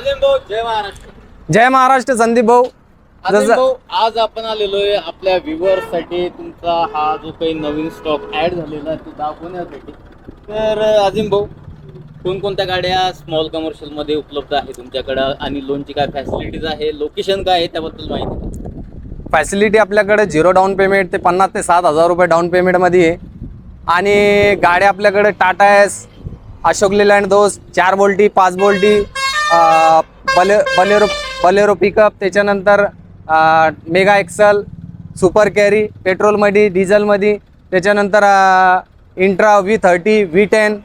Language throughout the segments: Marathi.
भाऊ जय महाराष्ट्र. जय महाराष्ट्र संदीप भाऊ. भाऊ आज आपण आलेलो आहे आपल्या व्ह्युअर्ससाठी तुमचा हा जो काही नवीन स्टॉक ऍड झालेला आहे तो दाखवण्यासाठी तर अजिम भाऊ कोणकोणत्या गाड्या स्मॉल कमर्शियलमध्ये उपलब्ध आहे तुमच्याकडं? आणि लोनची काय फॅसिलिटीज आहे? लोकेशन काय आहे? त्याबद्दल माहिती द्या. फॅसिलिटी आपल्याकडे झिरो डाऊन पेमेंट ते पन्नास ते सात हजार रुपये डाऊन पेमेंटमध्ये आहे. आणि गाड्या आपल्याकडे टाटा एस अशोक लेलँड दोस्त चार बोल्टी पाच बोल्टी बले बलेरो बलेरो पिकअप त्याच्यानंतर मेगा एक्सल सुपर कॅरी पेट्रोलमध्ये डिझेलमध्ये त्याच्यानंतर Intra V thirty V ten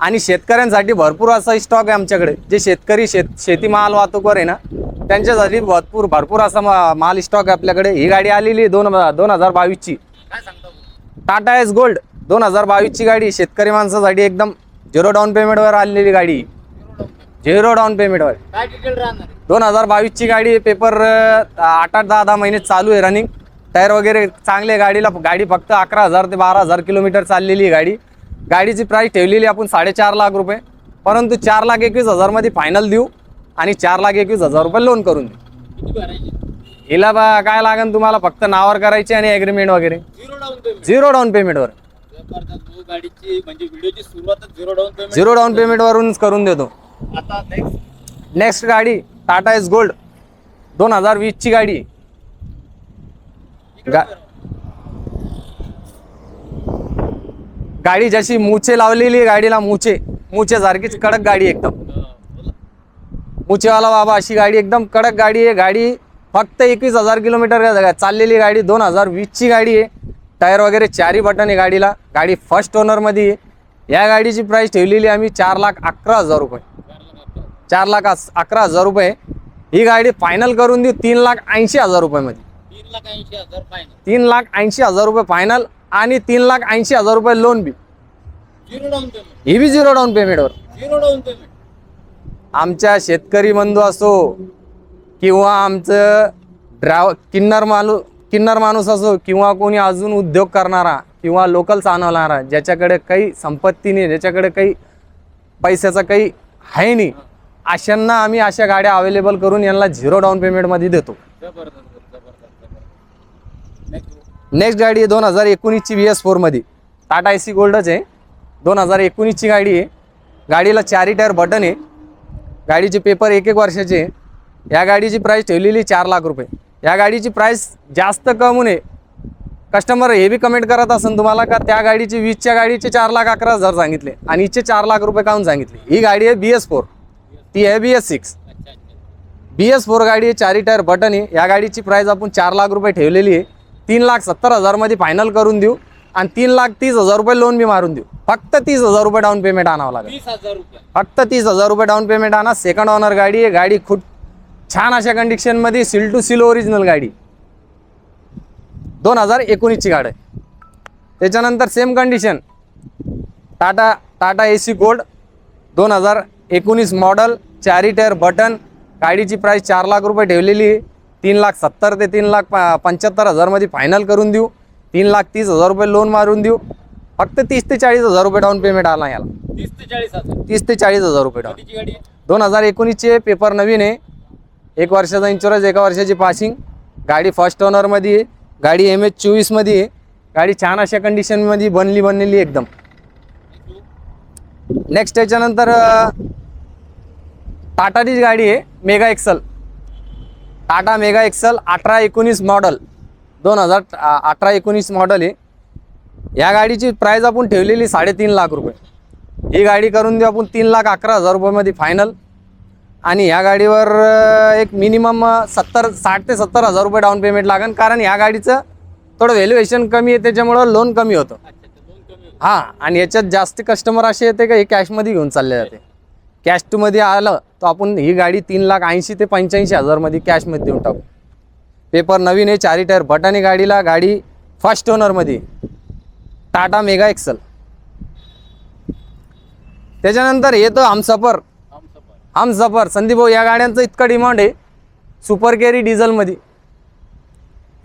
आणि शेतकऱ्यांसाठी भरपूर असा स्टॉक आहे आमच्याकडे. जे शेतकरी शेत शेतीमाल वाहतूकवर आहे ना त्यांच्यासाठी भरपूर भरपूर असा माल स्टॉक आहे आपल्याकडे. ही गाडी आलेली आहे दोन दोन हजार बावीसची. टाटा एस गोल्ड दोन हजार बावीसची गाडी. शेतकरी माणसासाठी एकदम झिरो डाऊन पेमेंटवर आलेली गाडी. झिरो डाऊन पेमेंटवर काय डिटेल राहणार? आहे? दोन हजार बावीसची गाडी पेपर आठ आठ दहा दहा महिने चालू आहे रनिंग टायर वगैरे चांगले आहे गाडीला गाडी फक्त अकरा हजार ते बारा हजार किलोमीटर चाललेली आहे गाडी. गाडीची प्राईस ठेवलेली आपण साडेचार लाख रुपये. परंतु चार लाख एकवीस हजारमध्ये फायनल देऊ आणि चार लाख एकवीस हजार रुपये लोन करून देऊ. हिला बा काय लागेल तुम्हाला? फक्त नावावर करायची आणि ॲग्रीमेंट वगैरे. झिरो डाऊन पेमेंट पेमेंटवर पेमेंट झिरो डाऊन पेमेंटवरूनच करून देतो. आता नेक्स्ट नेक्स्ट गाडी टाटा एस गोल्ड दोन हजार वीसची गाडी. गा गाडी जशी मुछे लावलेली गाडीला मुछे मुछे सारखीच कडक गाडी एकदम. मुछेवाला बाबा अशी गाडी एकदम कडक गाडी आहे. गाडी फक्त एकवीस हजार किलोमीटर चाललेली गाडी दोन हजार वीसची गाडी आहे. टायर वगैरे चारही बटन आहे गाडीला. गाडी फर्स्ट ओनरमध्ये आहे. या गाडीची प्राईस ठेवलेली आम्ही चार लाख अकरा हजार रुपये. चार लाख अकरा हजार रुपये. ही गाडी फायनल करून देऊ तीन लाख ऐंशी हजार रुपयामध्ये. तीन लाख ऐंशी हजार फायनल तीन लाख ऐंशी हजार रुपये फायनल आणि तीन लाख ऐंशी हजार रुपये लोन बी. झिरो डाऊन पेमेंट ही बी झिरो डाऊन पेमेंटवर झिरो डाऊन पेमेंट आमच्या शेतकरी बंधू असो किंवा आमचं ड्राव किन्नर माणूस किन्नर माणूस असो किंवा कोणी अजून उद्योग करणारा किंवा लोकल चालवणारा ज्याच्याकडे काही संपत्ती नाही ज्याच्याकडे काही पैशाचा काही आहे नाही अशांना आम्ही अशा गाड्या अवेलेबल करून यांना झिरो डाऊन पेमेंटमध्ये देतो. नेक्स्ट गाडी आहे दोन हजार एकोणीसची व्ही एस फोरमध्ये टाटा आय सी गोल्डच आहे. दोन हजार एकोणीसची गाडी आहे. गाडीला चारी टायर बटन आहे. गाडीचे पेपर एक एक वर्षाचे आहे. या गाडीची प्राईस ठेवलेली चार लाख रुपये. या गाडीची प्राईस जास्त कमी आहे. कस्टमर हे बी कमेंट करत असेल तुम्हाला का त्या गाडीची वीसच्या गाडीचे चार लाख अकरा हजार सांगितले आणि हिचे चार लाख रुपये काहून सांगितले? ही गाडी आहे बी एस फोर ती आहे B S six B S four गाडी आहे चारी टायर बटन आहे. या गाडीची प्राईस आपण चार लाख रुपये ठेवलेली आहे. तीन लाख सत्तर हजारमध्ये फायनल करून देऊ. आणि तीन लाख तीस हजार रुपये लोन बी मारून देऊ. फक्त तीस हजार रुपये डाऊन पेमेंट आणावं लागेल. फक्त तीस हजार रुपये डाऊन पेमेंट आणा. सेकंड ऑनर गाडी आहे. गाडी खूप छान अशा कंडिशनमध्ये सील टू सील ओरिजिनल गाडी. दोन हजार एकोणीसची गाडी आहे. त्याच्यानंतर same condition Tata Tata A C gold दोन हजार एकोणीस मॉडल चारी टायर बटन गाडीची प्राईस चार लाख रुपये ठेवलेली आहे. तीन लाख सत्तर ते तीन लाख प- पंच्याहत्तर हजारमध्ये फायनल करून देऊ. तीन लाख तीस हजार रुपये लोन मारून देऊ. फक्त तीस ते चाळीस हजार रुपये डाऊन पेमेंट आला याला. तीस ते चाळीस हजार. तीस ते चाळीस हजार रुपये डाऊन कधीची गाडी आहे? दोन हजार एकोणीसचे पेपर नवीन आहे. एक वर्षाचा इन्शुरन्स एका वर्षाची पासिंग गाडी फर्स्ट ओनरमध्ये आहे. गाडी एम एच चोवीसमध्ये आहे. गाडी छान अशा कंडिशनमध्ये बनली बनलेली एकदम. नेक्स्ट त्याच्यानंतर अं, टाटाचीच गाडी आहे mega XL Tata mega XL अठरा एकोणीस मॉडल दोन हजार अठरा एकोणीस मॉडल आहे या गाडीची प्राईज आपण ठेवलेली साडेतीन लाख रुपये. ही गाडी करून देऊ आपण तीन लाख अकरा हजार रुपयामध्ये फायनल आणि ह्या गाडीवर एक मिनिमम सत्तर साठ ते सत्तर हजार रुपये डाऊन पेमेंट लागेल कारण ह्या गाडीचं थोडं व्हॅल्युएशन कमी आहे त्याच्यामुळं लोन कमी होते. हां आणि याच्यात जास्त कस्टमर असे येते का हे कॅशमध्ये घेऊन चालले जाते. कॅश टूमध्ये आलं तर आपण ही गाडी तीन लाख ऐंशी ते पंच्याऐंशी हजारमध्ये कॅशमध्ये देऊन टाकू. पेपर नवीन आहे चारी टायर बटाने गाडीला गाडी फर्स्ट ओनरमध्ये टाटा मेगा एक्सल. त्याच्यानंतर येतो हमसफर हमसफर हमसफर संदीप भाऊ या गाड्यांचं इतकं डिमांड आहे. सुपर कॅरी डिझेलमध्ये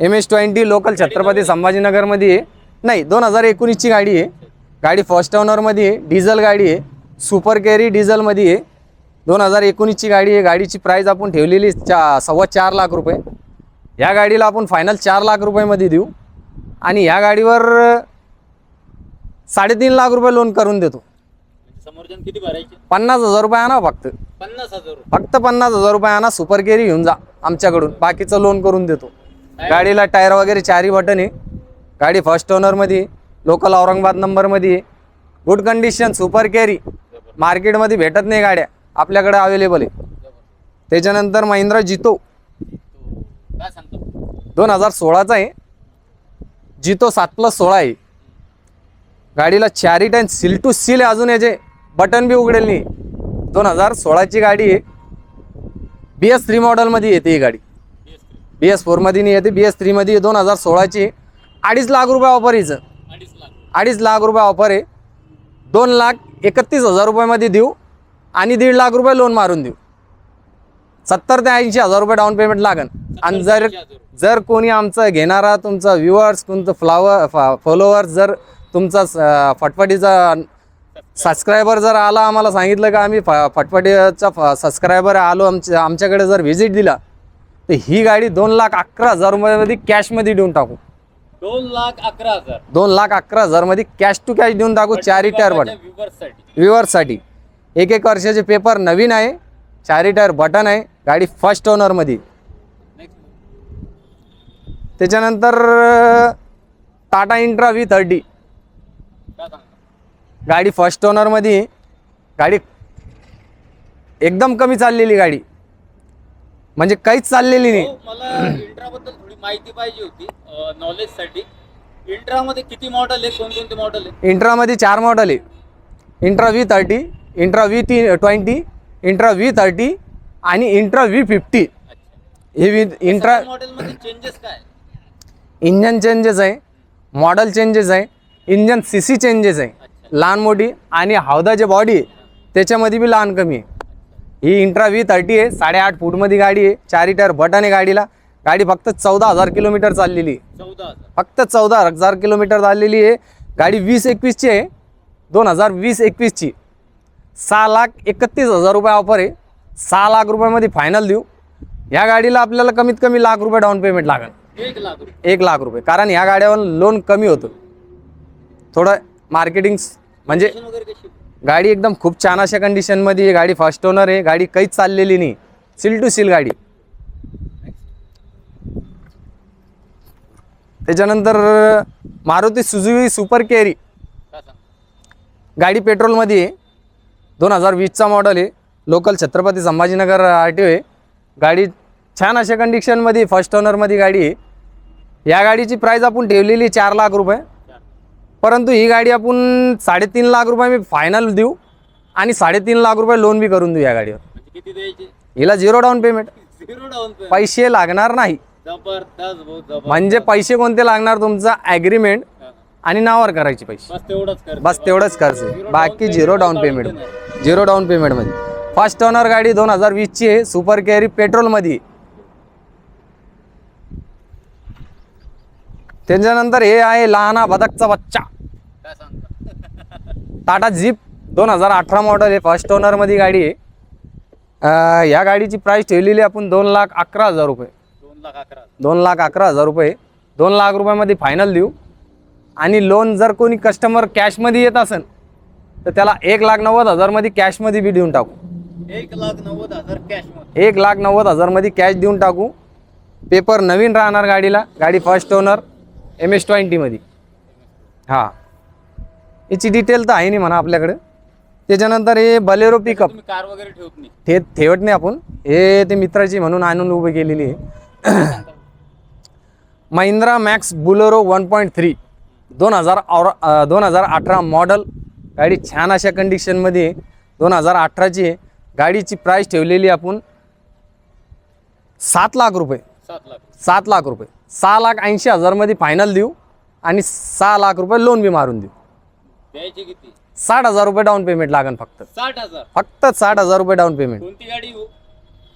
M S twenty local Chhatrapati संभाजीनगरमध्ये आहे. नाही दोन हजार एकोणीसची गाडी आहे. गाडी फर्स्ट ओनरमध्ये आहे. डिझेल गाडी आहे. सुपर कॅरी डिझेलमध्ये आहे. दोन हजार एकोणीसची गाडी आहे. गाडीची प्राईज आपण ठेवलेली चा सव्वा चार लाख रुपये. या गाडीला आपण फायनल चार लाख रुपयामध्ये देऊ. आणि ह्या गाडीवर साडेतीन लाख रुपये लोन करून देतो. म्हणजे समोरच्यानं किती भरायचे? पन्नास हजार रुपये आणा फक्त. पन्नास हजार फक्त पन्नास हजार रुपये आणा सुपर केरी घेऊन जा आमच्याकडून. बाकीचं लोन करून देतो. गाडीला टायर वगैरे चारही बटन आहे. गाडी फर्स्ट ओनरमध्ये लोकल औरंगाबाद नंबरमध्ये गुड कंडिशन सुपर कॅरी मार्केटमध्ये भेटत नाही गाड्या. आपल्याकडे अवेलेबल आहे. त्याच्यानंतर महिंद्रा जितो. दोन हजार सोळाचा आहे. जितो सात प्लस सोळा आहे. गाडीला चारी टाईम सील टू सील आहे अजून याचे बटन बी उघडेल नाही. दोन हजार सोळाची गाडी आहे. बी एस थ्री मॉडेलमध्ये येते ही गाडी. बी एस फोरमध्ये नाही येते. बी एस थ्रीमध्ये दोन हजार सोळाची अडीच लाख रुपये ऑफर हिचं. अडीच लाख. रुपये ऑफर आहे. दोन लाख एकतीस हजार रुपयामध्ये देऊ आणि दीड लाख रुपये लोन मारून देऊ. सत्तर ते ऐंशी हजार रुपये डाऊन पेमेंट लागन. आणि जर 80,000 रुपये. जर कोणी आमचं घेणारा तुमचा व्ह्युअर्स तुमचं फ्लावर फॉलोअर्स जर तुमचा स- फटफटीचा सबस्क्रायबर जर आला आम्हाला सांगितलं का आम्ही फ फटफटीचा सबस्क्रायबर आलो आमच्या आमच्याकडे जर व्हिजिट दिला तर ही गाडी दोन लाख अकरा हजार रुपयामध्ये कॅशमध्ये देऊन टाकू. दोन लाख अकरा हजार. दोन लाख अकरा हजारमध्ये कॅश टू कॅश देऊन टाकू चारी टायर बटन व्ह्युअर्ससाठी व्ह्युअर्ससाठी एक एक वर्षाचे पेपर नवीन आहे चारी टायर बटन आहे गाडी फर्स्ट ओनरमध्ये त्याच्यानंतर टाटा इंट्रा व्ही थर्टी गाडी फर्स्ट ओनरमध्ये आहे. गाडी एकदम कमी चाललेली गाडी. म्हणजे काहीच चाललेली नाही. माहिती पाहिजे होती नॉलेजसाठी इंट्रामध्ये किती मॉडेल आहे कोणकोणते मॉडेल आहे इंट्रामध्ये चार मॉडेल आहे Intra V thirty Intra V T twenty Intra V thirty आणि इंट्रा व्ही फिफ्टी. हे व्ही इंट्रा मॉडेलमध्ये चेंजेस काय इंजन चेंजेस आहे मॉडेल चेंजेस आहे इंजन सी सी चेंजेस आहे. लहान मोठी आणि हौदाची बॉडी आहे त्याच्यामध्ये बी लहान कमी आहे. ही इंट्रा व्ही थर्टी आहे साडेआठ फूटमध्ये गाडी आहे चारी टायर बटन आहे गाडीला. गाडी फक्त चौदा हजार किलोमीटर चाललेली. आहे फक्त चौदा हजार किलोमीटर चाललेली आहे. गाडी वीस एकवीसची आहे. दोन हजार वीस एकवीसची. सहा लाख एकतीस हजार रुपये ऑफर आहे. सहा लाख रुपयामध्ये फायनल देऊ. या गाडीला आपल्याला कमीत कमी लाख रुपये डाऊन पेमेंट लागेल. एक लाख रुपये. एक लाख रुपये. कारण ह्या गाड्यावर लोन कमी होतं. थोडं मार्केटिंग म्हणजे गाडी एकदम खूप छान अशा कंडिशनमध्ये गाडी फर्स्ट ओनर आहे. गाडी काहीच चाललेली नाही. सील टू सील गाडी. त्याच्यानंतर मारुती सुझुकी सुपर कॅरी. गाडी पेट्रोलमध्ये आहे. दोन हजार वीसचा मॉडल आहे. Local Chhatrapati Sambhajinagar R T O आहे. गाडी छान अशा कंडिशनमध्ये फर्स्ट ओनरमध्ये गाडी आहे. या गाडीची प्राईज आपण ठेवलेली चार लाख रुपये. परंतु ही गाडी आपण साडेतीन लाख रुपये मी फायनल देऊ आणि साडेतीन लाख रुपये लोन बी करून देऊ या गाडीवर. म्हणजे किती द्यायचे? हिला zero down payment zero down payment पैसे लागणार नाही. जबरदस्त बहुत जबरदस्त. म्हणजे पैसे कोणते लागणार तुमचा? ॲग्रीमेंट हा. आणि नावावर करायचे पैसे. बस तेवढंच कर बस तेवढंच खर्च आहे बाकी zero down payment zero down पेमेंटमध्ये फर्स्ट ओनर गाडी दोन हजार वीसची आहे. सुपर कॅरी पेट्रोलमध्ये त्याच्यानंतर हे आहे लहाना बदकचा बच्चा. काय सांगता? टाटा जीप दोन हजार अठरा मॉडेल आहे. फर्स्ट ओनरमध्ये गाडी आहे. अं, या गाडीची प्राईस ठेवलेली आपण दोन लाख अकरा हजार रुपये. दोन लाख अकरा हजार. रुपये. दोन लाख रुपयामध्ये फायनल देऊ. आणि लोन जर कोणी कस्टमर कॅशमध्ये येत असेल तर त्याला एक लाख नव्वद हजारमध्ये कॅशमध्ये बी देऊन टाकू. एक लाख नव्वद हजार कॅश एक लाख नव्वद हजारमध्ये कॅश देऊन टाकू. पेपर नवीन राहणार गाडीला. गाडी फर्स्ट ओनर एम एस ट्वेंटीमध्ये हां. याची डिटेल तर आहे नाही म्हणा आपल्याकडे. त्याच्यानंतर हे बलेरो पिकअप कार वगैरे ठेवत नाही. ठेवत नाही आपण. हे ते मित्राची म्हणून आणून उभी केलेली आहे? Mahindra Max Bolero one point three दोन हजार और दोन हजार अठरा मॉडल गाडी छान अशा कंडिशनमध्ये दोन हजार अठराची गाडीची प्राईस ठेवलेली आपण सात लाख रुपये. सात लाख. रुपये. सहा लाख ऐंशी हजारमध्ये फायनल देऊ आणि सहा लाख रुपये लोन बी मारून देऊ. द्यायचे किती? साठ हजार रुपये डाऊन पेमेंट लागेल फक्त. साठ हजार. फक्त साठ हजार रुपये डाऊन पेमेंट कोणती गाडी हो?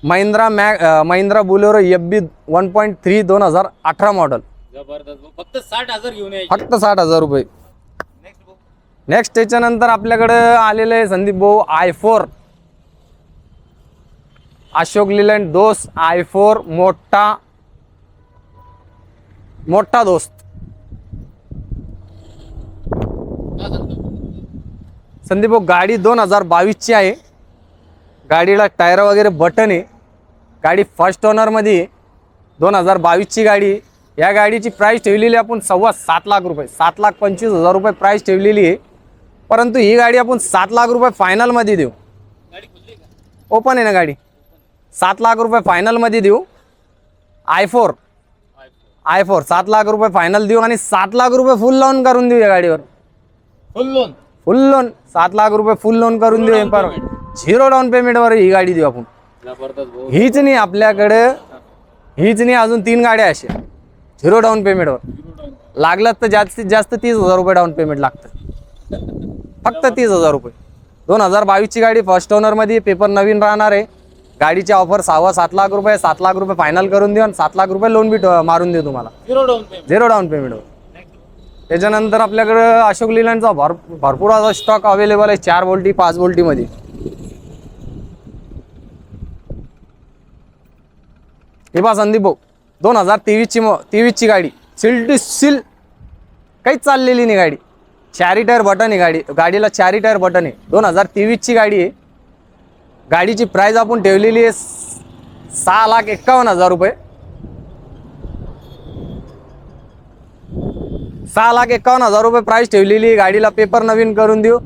महिंद्रा मॅ Mahindra Bolero F B one point three दोन हजार अठरा मॉडल जबरदस्त. फक्त साठ हजार घेऊन यायचे. फक्त साठ हजार रुपये. नेक्स्ट त्याच्यानंतर आपल्याकडं आलेलं आहे संदीप भाऊ आय फोर अशोक लिलँड दोस्त आय फोर मोठा मोठा दोस्त. संदीप भाऊ गाडी दोन हजार बावीसची आहे. गाडीला टायर वगैरे बटन आहे. गाडी फर्स्ट ओनरमध्ये दोन हजार बावीसची गाडी. या गाडीची प्राईस ठेवलेली आपण सव्वा सात लाख रुपये सात लाख पंचवीस हजार रुपये प्राईस ठेवलेली आहे. परंतु ही गाडी आपण सात लाख रुपये फायनलमध्ये देऊ. ओपन आहे ना गाडी? सात लाख रुपये फायनलमध्ये देऊ. आय फोर आय फोर सात लाख रुपये फायनल देऊ आणि सात लाख रुपये फुल लोन करून देऊ या गाडीवर. फुल लोन फुल लोन सात लाख रुपये फुल लोन करून देऊ. झिरो डाऊन पेमेंटवर ही गाडी देऊ आपण. हीच नाही आपल्याकडे हीच नाही अजून तीन गाड्या अशा. झिरो डाऊन पेमेंटवर लागलं तर जास्तीत जास्त तीस हजार रुपये डाऊन पेमेंट लागतं. फक्त तीस हजार रुपये. दोन हजार बावीसची गाडी फर्स्ट ओनरमध्ये पेपर नवीन राहणार आहे. गाडीची ऑफर सहावा सात लाख रुपये सात लाख रुपये फायनल करून देऊ आणि सात लाख रुपये लोन बी मारून देऊ तुम्हाला. Zero down payment zero down पेमेंटवर त्याच्यानंतर आपल्याकडं अशोक लिलँडचा भर भरपूर असा स्टॉक अवेलेबल आहे चार बोल्टी पाच बोल्टीमध्ये. हे पहा संदीप भाऊ दोन हजार तेवीसची म तेवीसची गाडी सील टू सील काहीच चाललेली नाही गाडी. चारी टायर बटन आहे गाडी गाडीला चारी टायर बटन आहे. दोन हजार तेवीसची गाडी आहे. गाडीची प्राईज आपण ठेवलेली आहे सहा लाख एक्कावन्न हजार रुपये. सहा लाख एकावन्न हजार रुपये प्राईस ठेवलेली आहे. गाडीला पेपर नवीन करून देऊ.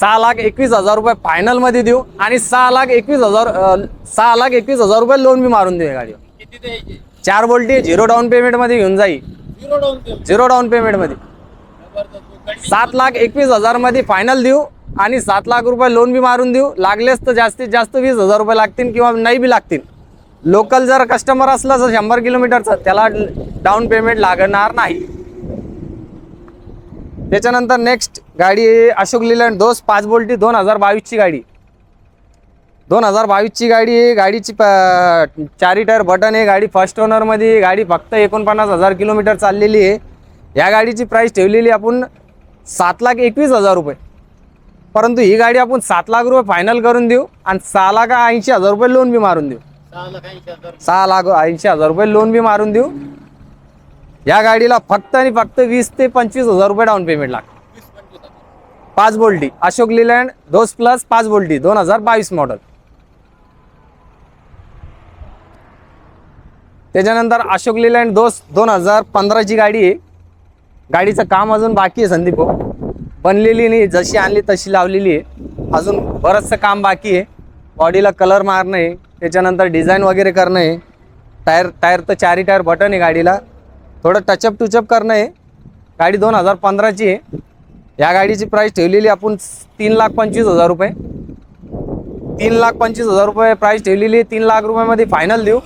सहा लाख एकवीस हजार रुपये फायनलमध्ये देऊ. आणि सहा लाख एकवीस हजार सहा लाख एकवीस हजार रुपये लोन मी मारून देऊ गाडीवर. द्यायचे चार बोल्टी झिरो डाऊन पेमेंटमध्ये घेऊन जाईल zero down payment zero down पेमेंटमध्ये जबरदस्त भाऊ. गाडी सात लाख एकवीस हजारमध्ये फायनल देऊ आणि सात लाख रुपये लोन बी मारून देऊ. लागलेच तर जास्तीत जास्त वीस हजार रुपये लागतील किंवा नाही बी लागतील. लोकल जर कस्टमर असलं तर शंभर किलोमीटरचं त्याला डाऊन पेमेंट लागणार नाही. त्याच्यानंतर नेक्स्ट गाडी आहे अशोक लिलँड दोस पाच बोल्टी दोन हजार बावीसची गाडी. दोन हजार बावीसची गाडी आहे. गाडीची प चारी टायर बटन आहे. गाडी फर्स्ट ओनरमध्ये गाडी फक्त एकोणपन्नास हजार किलोमीटर चाललेली आहे. या गाडीची प्राईस ठेवलेली आपण सात लाख एकवीस हजार रुपये. परंतु ही गाडी आपण सात लाख रुपये फायनल करून देऊ आणि सहा लाख ऐंशी हजार रुपये लोन बी मारून देऊ. सहा लाख ऐंशी हजार रुपये लोन बी मारून देऊ. या गाडीला फक्त आणि फक्त वीस ते पंचवीस हजार रुपये डाऊन पेमेंट लागतं. पाच बोल्टी अशोक लिलँड दोस प्लस पाच बोल्टी दोन हजार बावीस मॉडल त्याच्यानंतर अशोक लिलँड दोस दोन हजार पंधराची गाडी आहे. गाडीचं काम अजून बाकी आहे संदीप भाऊ. बनलेली नाही जशी आणली तशी लावलेली आहे. अजून बरंचसं काम बाकी आहे. बॉडीला कलर मारणं आहे. त्याच्यानंतर डिझाईन वगैरे करणं आहे. टायर टायर तर चारी टायर बटन आहे गाडीला. थोडं टचअप टुचअप करणं आहे. गाडी दोन हजार पंधराची आहे. या गाडीची प्राईस ठेवलेली आपण तीन लाख पंचवीस हजार रुपये. तीन लाख पंचवीस हजार रुपये प्राईस ठेवलेली आहे. तीन लाख रुपयामध्ये फायनल देऊ.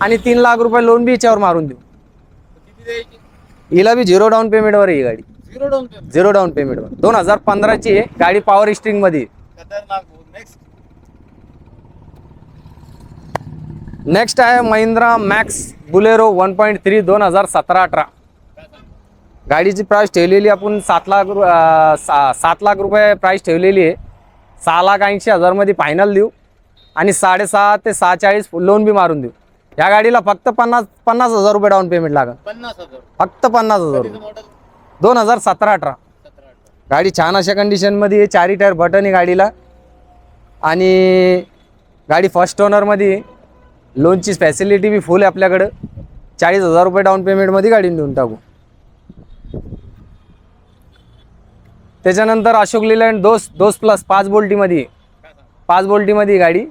आणि तीन लाख रुपये लोन बी याच्यावर मारून देऊ. हिला बी झिरो डाऊन पेमेंटवर ही गाडी. Zero down payment zero down पेमेंटवर दोन हजार पंधराची आहे. गाडी पॉवर. खतरनाक भाऊ नेक्स्ट नेक्स्ट आहे Mahindra Max Bolero one point three दोन हजार सतरा अठरा. गाडीची प्राईस ठेवलेली आपण सात लाख रु सात लाख रुपये प्राईस ठेवलेली आहे. सहा लाख ऐंशी हजारमध्ये फायनल देऊ. आणि साडेसहा ते सहा चाळीस लोन बी मारून देऊ. या गाडीला फक्त पन्नास पन्नास हजार रुपये डाऊन पेमेंट लागेल. पन्नास हजार. फक्त पन्नास हजार रुपये. मॉडेल दोन हजार सतरा अठरा. सतरा अठरा. गाडी छान अशा कंडिशनमध्ये आहे चारी टायर बटन आहे गाडीला. आणि गाडी फर्स्ट ओनरमध्ये. लोनची फॅसिलिटी बी फुल आहे आपल्याकडं. चाळीस हजार रुपये डाऊन पेमेंटमध्ये गाडी देऊन टाकू. त्याच्यानंतर अशोक लिलँड दोस दोस प्लस पाच बोल्टीमध्ये आहे. पाच बोल्टीमध्ये गाडी.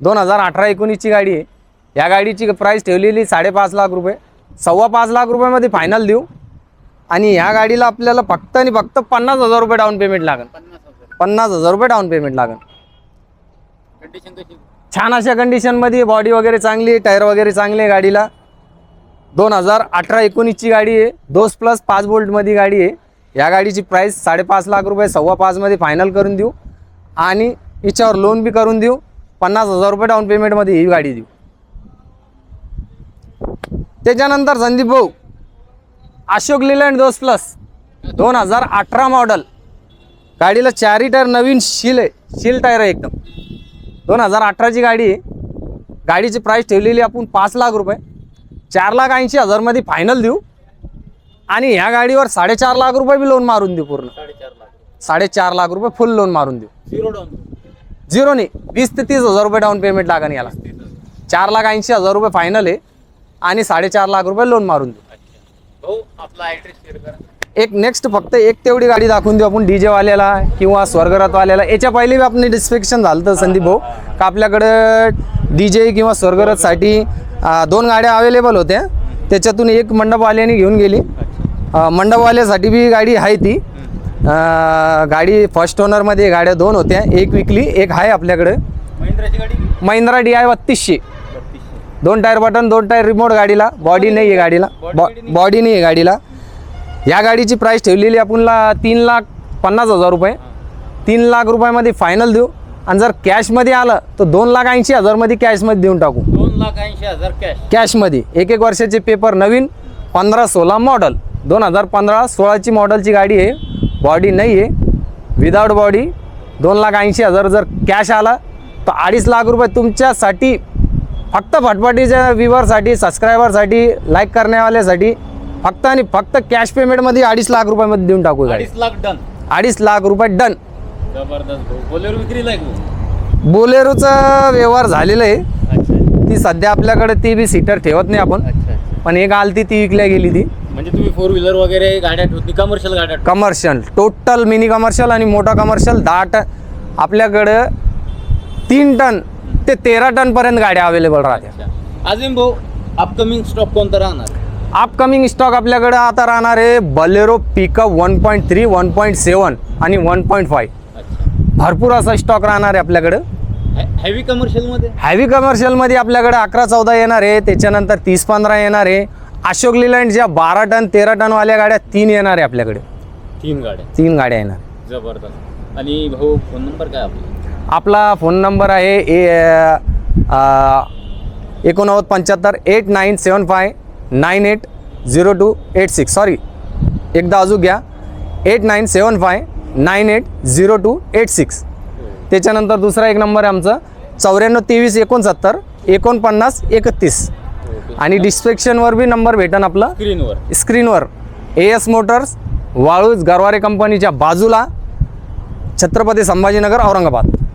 दोन हजार अठरा एकोणीसची गाडी आहे. या गाडीची प्राईस ठेवलेली साडेपाच लाख रुपये. सव्वा पाच लाख रुपयामध्ये फायनल देऊ. आणि ह्या गाडीला आपल्याला फक्त आणि फक्त पन्नास हजार रुपये डाऊन पेमेंट लागेल. पन्नास हजार रुपये डाऊन पेमेंट लागेल. छान अशा कंडिशनमध्ये बॉडी वगैरे चांगली आहे टायर वगैरे चांगले आहे गाडीला. दोन हजार अठरा एकोणीसची गाडी आहे. दोस प्लस पाच बोल्टमध्ये गाडी आहे. या गाडीची प्राईस साडेपाच लाख रुपये सव्वा पाचमध्ये फायनल करून देऊ. आणि हिच्यावर लोन बी करून देऊ. पन्नास हजार रुपये डाऊन पेमेंटमध्ये ही गाडी देऊ. त्याच्यानंतर संदीप भाऊ अशोक लिलँड दोस प्लस दोन हजार अठरा मॉडल गाडीला चारी टायर नवीन शील आहे शील टायर आहे एकदम. दोन हजार अठराची गाडी आहे. गाडीची प्राईस ठेवलेली आपण पाच लाख रुपये. चार लाख ऐंशी हजारमध्ये फायनल देऊ. आणि ह्या गाडीवर साडेचार लाख रुपये बी लोन मारून देऊ पूर्ण. साडेचार लाख साडेचार लाख रुपये फुल लोन मारून देऊ. झिरो डाऊन झिरो नाही वीस ते तीस हजार रुपये डाऊन पेमेंट लागेल याला. चार लाख ऐंशी हजार रुपये फायनल आहे. आणि साडेचार लाख रुपये लोन मारून देऊ. भाऊ आपला ॲड्रेस शेअर करा. एक नेक्स्ट फक्त एक तेवढी गाडी दाखवून देऊ आपण डीजे वाल्याला किंवा स्वर्गरथवाल्याला. याच्या पहिले बी आपण डिस्क्रिप्शन झालं तर संदीप भाऊ का आपल्याकडं डीजे किंवा स्वर्गरथसाठी दोन गाड्या अवेलेबल होत्या. त्याच्यातून एक मंडपवाल्याने घेऊन गेली. मंडपवाल्यासाठी बी गाडी आहे ती. गाडी फर्स्ट ओनरमध्ये गाड्या दोन होत्या. एक विकली एक आहे आपल्याकडं. महिंद्राची गाडी? महिंद्रा डी आय बत्तीसशे. दोन टायर बटन दोन टायर रिमोट गाडीला. बॉडी नाही आहे गाडीला. बॉडी नाही. आहे गाडीला. या गाडीची प्राईस ठेवलेली आपणला तीन लाख पन्नास हजार रुपये. तीन लाख रुपयामध्ये फायनल देऊ. आणि जर कॅशमध्ये आलं तर दोन लाख ऐंशी हजारमध्ये कॅशमध्ये देऊन टाकू. दोन लाख ऐंशी हजार कॅश कॅशमध्ये एक एक वर्षाचे पेपर नवीन पंधरा सोळा मॉडल दोन हजार पंधरा सोळाची मॉडलची गाडी आहे. बॉडी नाही आहे. विदाऊट बॉडी दोन लाख ऐंशी हजार जर कॅश आला तर अडीच लाख रुपये तुमच्यासाठी फक्त फटफटीच्या व्ह्युअरसाठी सबस्क्रायबरसाठी लाईक करण्यावाल्यासाठी फक्त आणि फक्त कॅश पेमेंटमध्ये अडीच लाख रुपयामध्ये देऊन टाकू गाडी. अडीच लाख डन अडीच लाख रुपये डन जबरदस्त भाऊ. बोलेरो विक्रीला आहे का बोलेरोचा व्यवहार झालेला आहे. अच्छा ती सध्या आपल्याकडे ती बी सीटर ठेवत नाही आपण. अच्छा अच्छा. पण एक आलती ती विकल्या गेली ती. म्हणजे तुम्ही फोर व्हीलर वगैरे गाड्या ठेवत नाही कमर्शियल गाड्या ठेवता. कमर्शियल टोटल मिनी कमर्शियल आणि मोठा कमर्शियल दहा टन. आपल्याकडं तीन टन ते तेरा टनपर्यंत गाड्या अवेलेबल राहत्या. अजून भाऊ अपकमिंग स्टॉक कोणता राहणार? अपकमिंग स्टॉक आपल्याकडं आता राहणार आहे Bolero pickup one point three one point seven आणि वन पॉईंट फाय भरपूर असा स्टॉक राहणार आहे आपल्याकडं. हेवी कमर्शियलमध्ये? हॅवी कमर्शियलमध्ये आपल्याकडे अकरा चौदा येणार आहे त्याच्यानंतर तीस पंधरा येणार आहे. अशोक लिलँड ज्या बारा टन तेरा टनवाल्या गाड्या तीन येणार आहे आपल्याकडे. तीन गाड्या. तीन गाड्या येणार. जबरदस्त. आणि भाऊ फोन नंबर काय आपला? आपला फोन नंबर आहे ए एकोणनव्वद पंच्याहत्तर eight nine seven five nine eight zero two eight six. Sorry एकदा अजून घ्या. Eight nine seven five nine eight zero two eight six. त्याच्यानंतर दुसरा एक नंबर आहे आमचा. चौऱ्याण्णव तेवीस एकोणसत्तर एकोणपन्नास एकतीस. आणि डिस्क्रिप्शनवर बी नंबर भेटन आपला. स्क्रीनवर स्क्रीनवर. A S Motors Waluj Garware कंपनीच्या बाजूला छत्रपती संभाजीनगर औरंगाबाद.